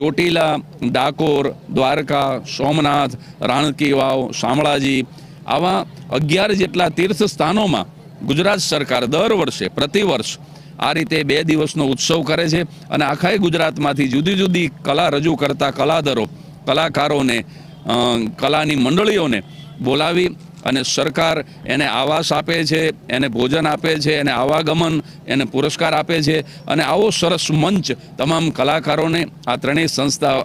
ચોટીલા, ડાકોર, દ્વારકા, સોમનાથ, રાણકી વાવ, શામળાજી આવા અગિયાર જેટલા તીર્થ સ્થાનોમાં ગુજરાત સરકાર દર વર્ષે પ્રતિવર્ષ આ રીતે બે દિવસનો ઉત્સવ કરે છે અને આખા ગુજરાતમાંથી જુદી જુદી કલા રજૂ કરતા કલાદરો કલાકારોને કલાની મંડળીઓને બોલાવી અને સરકાર એને આવાસ આપે છે, એને ભોજન આપે છે, એને આવાગમન, એને પુરસ્કાર આપે છે. અને આવો સરસ મંચ તમામ કલાકારોને આ ત્રણેય સંસ્થા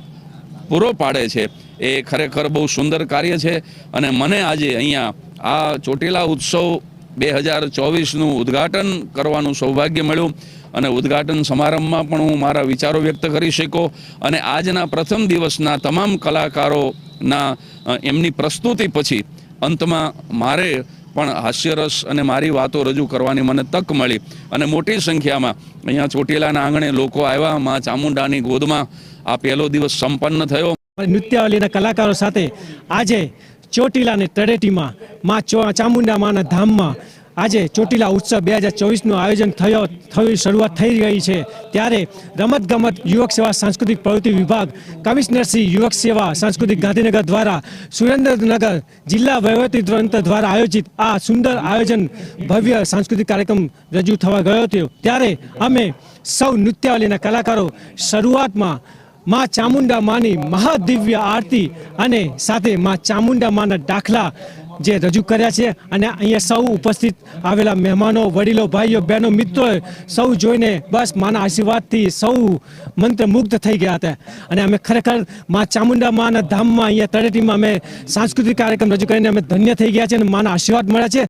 પૂરો પાડે છે. એ ખરેખર બહુ સુંદર કાર્ય છે. અને મને આજે અહીંયા આ ચોટીલા ઉત્સવ બે હજાર ચોવીસનું ઉદ્ઘાટન કરવાનું સૌભાગ્ય મળ્યું. અને ઉદ્ઘાટન સમારંભમાં પણ હું મારા વિચારો વ્યક્ત કરી શક્યો. અને આજના પ્રથમ દિવસના તમામ કલાકારોના એમની પ્રસ્તુતિ પછી અંતમાં મારે પણ હાસ્યરસ અને મારી વાતો રજૂ કરવાની મને તક મળી. અને મોટી સંખ્યામાં અહીંયા ચોટીલાના આંગણે લોકો આવ્યા, માં ચામુંડાની ગોદમાં આ પહેલો દિવસ સંપન્ન થયો. નૃત્યાવલીના કલાકારો સાથે આજે ચોટીલાની તળેટીમાં, માં ચામુંડા માના ધામમાં આજે ચોટીલા ઉત્સવ બે હજાર ચોવીસનું આયોજન થયો, થયું, શરૂઆત થઈ રહી છે. ત્યારે રમતગમત, યુવક સેવા, સાંસ્કૃતિક પ્રવૃત્તિ વિભાગ કમિશનરશ્રી યુવક સેવા, સાંસ્કૃતિક ગાંધીનગર દ્વારા, સુરેન્દ્રનગર જિલ્લા વહીવટીતંત્ર દ્વારા આયોજિત આ સુંદર આયોજન ભવ્ય સાંસ્કૃતિક કાર્યક્રમ રજૂ થવા ગયો હતો. ત્યારે અમે સૌ નૃત્યાવલીના કલાકારો શરૂઆતમાં માં ચામુંડા માની મહાદિવ્ય આરતી અને સાથે માં ચામુંડા માના દાખલા જે રજૂ કર્યા છે અને અહીંયા સૌ ઉપસ્થિત આવેલા મહેમાનો, વડીલો, ભાઈઓ, બહેનો, મિત્રો સૌ જોઈને બસ માના આશીર્વાદથી સૌ મંત્રમુગ્ધ થઈ ગયા હતા. અને અમે ખરેખરમાં ચામુંડા માના ધામમાં અહીંયા તળેટીમાં અમે સાંસ્કૃતિક કાર્યક્રમ રજૂ કરીને અમે ધન્ય થઈ ગયા છે અને માના આશીર્વાદ મળ્યા છે.